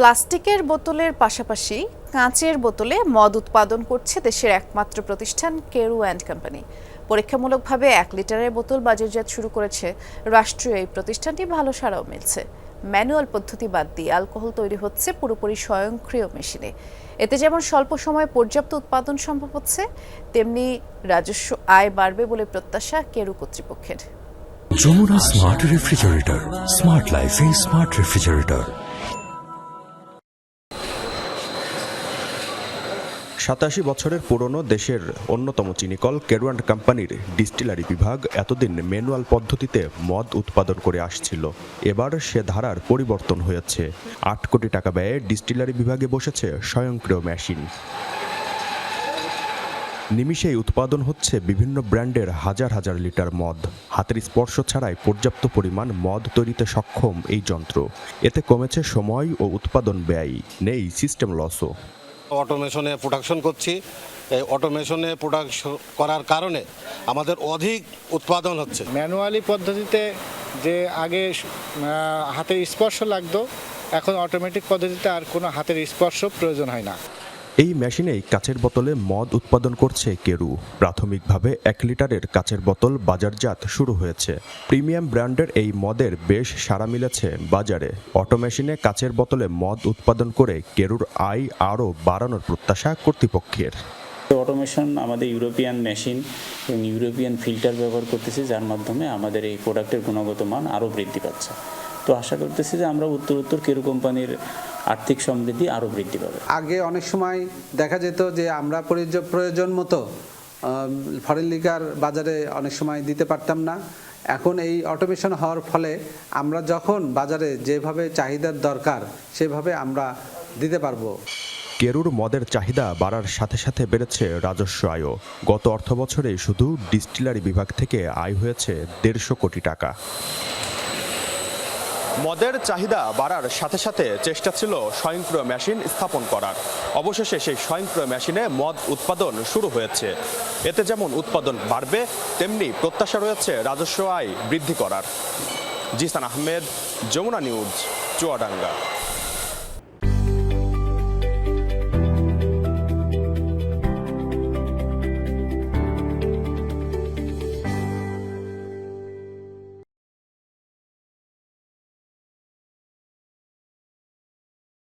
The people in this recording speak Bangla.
প্লাস্টিকের বোতলের পাশাপাশি কাঁচের বোতলে মদ উৎপাদন করছে দেশের একমাত্র প্রতিষ্ঠান কেরু অ্যান্ড কোম্পানি। পরীক্ষামূলকভাবে এক লিটারের বোতল বাজারজাত শুরু করেছে রাষ্ট্রীয় এই প্রতিষ্ঠানটি। ভালো সাড়াও মিলছে। ম্যানুয়াল পদ্ধতি বাদ দিয়ে অ্যালকোহল তৈরি হচ্ছে পুরোপুরি স্বয়ংক্রিয় মেশিনে। এতে যেমন স্বল্প সময়ে পর্যাপ্ত উৎপাদন সম্ভব হচ্ছে, তেমনি রাজস্ব আয় বাড়বে বলে প্রত্যাশা কেরু কর্তৃপক্ষের। যমুনা স্মার্ট রেফ্রিজারেটর স্মার্ট লাইফে স্মার্ট রেফ্রিজারেটর সাতাশি বছরের পুরনো দেশের অন্যতম চিনিকল কেরুয়ান্ড কোম্পানির ডিস্টিলারি বিভাগ এতদিন ম্যানুয়াল পদ্ধতিতে মদ উৎপাদন করে আসছিল। এবার সে ধারার পরিবর্তন হয়েছে। আট কোটি টাকা ব্যয়ে ডিস্টিলারি বিভাগে বসেছে স্বয়ংক্রিয় মেশিন। নিমিষেই উৎপাদন হচ্ছে বিভিন্ন ব্র্যান্ডের হাজার হাজার লিটার মদ। হাতের স্পর্শ ছাড়াই পর্যাপ্ত পরিমাণ মদ তৈরিতে সক্ষম এই যন্ত্র। এতে কমেছে সময় ও উৎপাদন ব্যয়। নেই সিস্টেম লসও অটোমেশনে প্রোডাকশন করছি। এই অটোমেশনে প্রোডাকশন করার কারণে আমাদের অধিক উৎপাদন হচ্ছে। ম্যানুয়ালি পদ্ধতিতে যে আগে হাতের স্পর্শ লাগতো, এখন অটোমেটিক পদ্ধতিতে আর কোনো হাতের স্পর্শ প্রয়োজন হয় না। এই মেশিনেই কাচের বোতলে মদ উৎপাদন করছে কেরু। প্রাথমিকভাবে এক লিটারের কাচের বোতল বাজারজাত শুরু হয়েছে। প্রিমিয়াম ব্র্যান্ডের এই মদের বেশ সাড়া মিলেছে বাজারে। অটো মেশিনে কাচের বোতলে মদ উৎপাদন করে কেরুর আয় আরও বাড়ানোর প্রত্যাশা কর্তৃপক্ষের। অটোমেশন আমাদের ইউরোপিয়ান মেশিন এবং ইউরোপিয়ান ফিল্টার ব্যবহার করতেছি, যার মাধ্যমে আমাদের এই প্রোডাক্টের গুণগত মান আরও বৃদ্ধি পাচ্ছে। তো আশা করতেছি যে আমরা উত্তর উত্তর কেরু কোম্পানির আর্থিক সমৃদ্ধি আরও বৃদ্ধি পাবে। আগে অনেক সময় দেখা যেত যে আমরা প্রয়োজন মতো ফরেন লিকার বাজারে অনেক সময় দিতে পারতাম না। এখন এই অটোমেশন হওয়ার ফলে আমরা যখন বাজারে যেভাবে চাহিদার দরকার সেভাবে আমরা দিতে পারব। কেরুর মদের চাহিদা বাড়ার সাথে সাথে বেড়েছে রাজস্ব আয়ও। গত অর্থ বছরে শুধু ডিস্টিলারি বিভাগ থেকে আয় হয়েছে দেড়শো কোটি টাকা। মদের চাহিদা বাড়ার সাথে সাথে চেষ্টা ছিল স্বয়ংক্রিয় মেশিন স্থাপন করার। অবশেষে সেই স্বয়ংক্রিয় মেশিনে মদ উৎপাদন শুরু হয়েছে। এতে যেমন উৎপাদন বাড়বে, তেমনি প্রত্যাশা রয়েছে রাজস্ব আয় বৃদ্ধি করার। জিসান আহমেদ, যমুনা নিউজ, চুয়াডাঙ্গা।